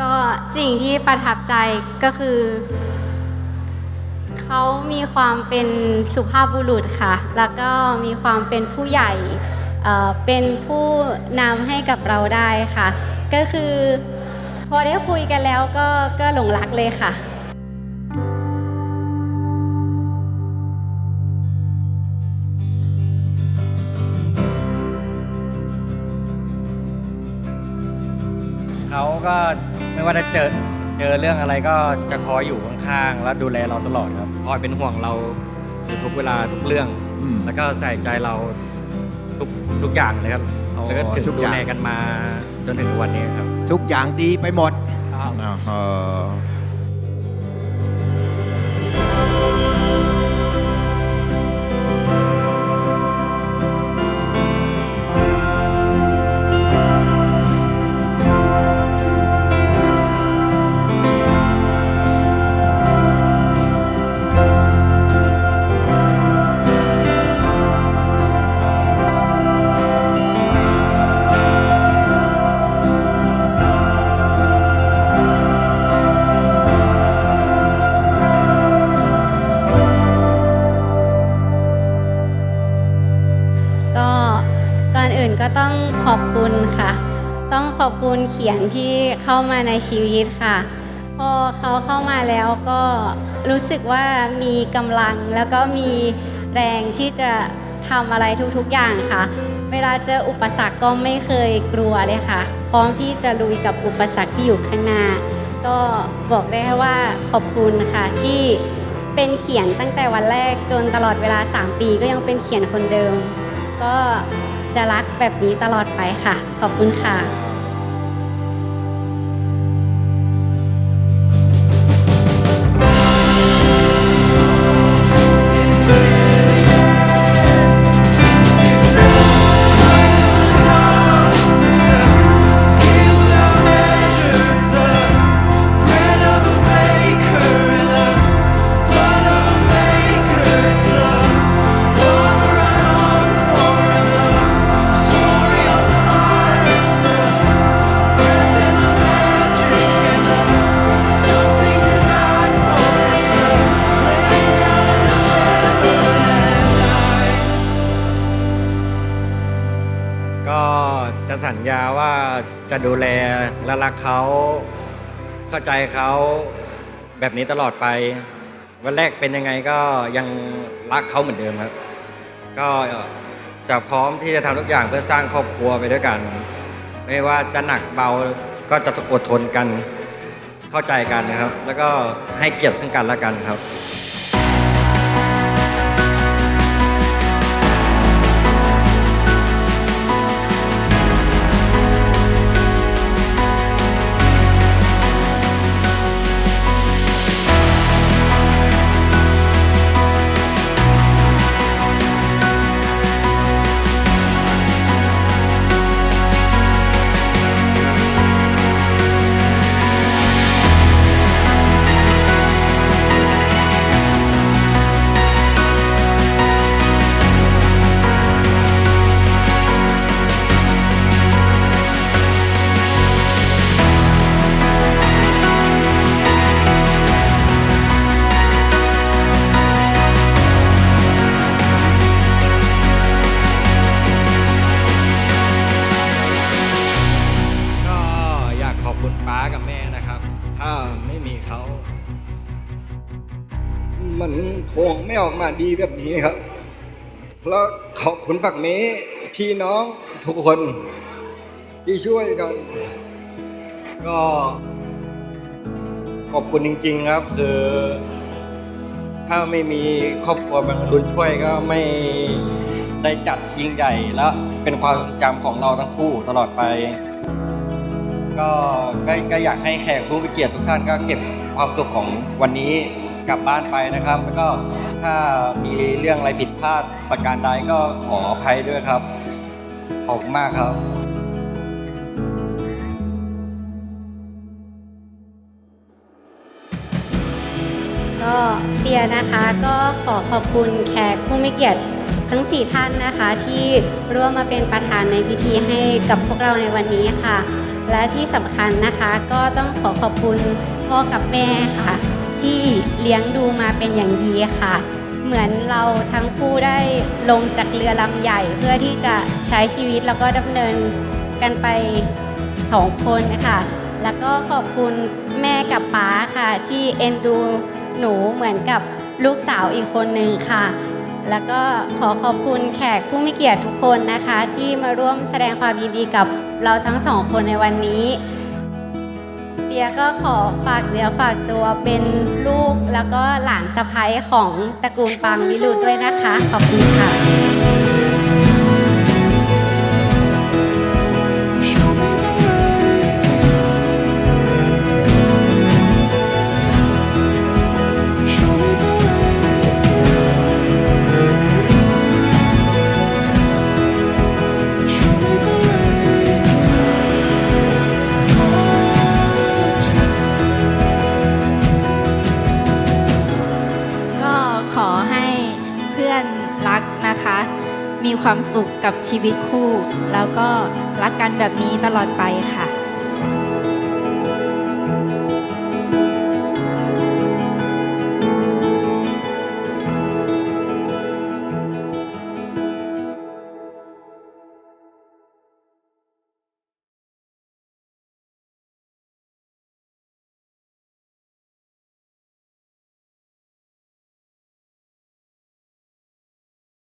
ก็สิ่งที่ประทับใจก็คือ เขามีความเป็นสุภาพบุรุษค่ะ แล้วก็มีความเป็นผู้ใหญ่เอ่อเป็นผู้นำให้กับเราได้ค่ะ ก็คือพอได้คุยกันแล้วก็ก็หลงรักเลยค่ะ เขาก็ ไม่ว่าจะเจอเจอเรื่องอะไรก็จะคอยอยู่ข้างๆและดูแลเราตลอดครับคอยเป็นห่วงเราอยู่ทุกเวลาทุกเรื่อง อืม แล้วก็ใส่ใจเราทุกทุกอย่างเลยครับอ๋อแล้วก็ถึงทุกดูอย่าง แลกันมาจนถึงวันนี้ครับทุกอย่างดีไปหมดครับอ่ ก่อนอื่นก็ต้องขอบคุณค่ะ ต้องขอบคุณเขียนที่เข้ามาในชีวิตค่ะ พอเขาเข้ามาแล้วก็รู้สึกว่ามีกำลังแล้วก็มีแรงที่จะทำอะไรทุกๆอย่างค่ะ เวลาเจออุปสรรคก็ไม่เคยกลัวเลยค่ะ พร้อมที่จะลุยกับอุปสรรคที่อยู่ข้างหน้า ก็บอกได้ว่าขอบคุณค่ะที่เป็นเขียนตั้งแต่วันแรกจนตลอดเวลา 3 ปีก็ยังเป็นเขียนคนเดิม ก็ จะรักแบบนี้ตลอดไปค่ะ ขอบคุณค่ะ ก็จะสัญญาว่าจะดูแลและรักเขาเข้าใจเขาแบบนี้ตลอดไป วันแรกเป็นยังไงก็ยังรักเขาเหมือนเดิมครับ ก็จะพร้อมที่จะทำทุกอย่างเพื่อสร้างครอบครัวไปด้วยกัน ไม่ว่าจะหนักเบาก็จะอดทนกัน เข้าใจกันนะครับ แล้วก็ให้เกียรติซึ่งกันและกันครับ ป้ากับแม่นะครับ ถ้าไม่มีเขา มันคงไม่ออกมาดีแบบนี้ครับ แล้วขอบคุณปักเมพี่น้องทุกคนที่ช่วยกัน ก็ขอบคุณจริง ๆ ครับ คือ ถ้าไม่มีครอบครัวบางรุนช่วยก็ไม่ได้จัดยิ่งใหญ่และเป็นความทรงจำของเราทั้งคู่ตลอดไป ก็ก็ก็อยากให้แขกผู้มีเกียรติทุกท่านก็เก็บความสุขของวันนี้กลับบ้านไปนะครับ แล้วก็ถ้ามีเรื่องอะไรผิดพลาดประการใดก็ขออภัยด้วยครับ ขอบคุณมากครับก็เปียนะคะก็ขอขอบคุณแขกผู้มีเกียรติ ทั้ง 4 ท่านนะคะที่ร่วมมาเป็นประธานในพิธีให้กับพวกเราในวันนี้ค่ะ และที่สำคัญนะคะก็ต้องขอขอบคุณพ่อกับแม่ค่ะ ที่เลี้ยงดูมาเป็นอย่างดีค่ะ เหมือนเราทั้งคู่ได้ลงจากเรือลำใหญ่เพื่อที่จะใช้ชีวิตแล้วก็ดำเนินกันไปสองคนนะคะแล้วก็ขอบคุณแม่กับป๊าค่ะ ที่เอ็นดูหนูเหมือนกับลูกสาวอีกคนหนึ่งค่ะ แล้วก็ขอขอบคุณแขกผู้มีเกียรติทุกคนนะคะ ที่มาร่วมแสดงความยินดีกับเราทั้งสองคนในวันนี้เปียก็ขอฝากเนื้อฝากตัวเป็นลูกแล้วก็หลานสะพ้ยของตระกูลปางวิรุธด้วยนะคะ ขอบคุณค่ะ มีความสุขกับชีวิตคู่ แล้วก็รักกันแบบนี้ตลอดไปค่ะ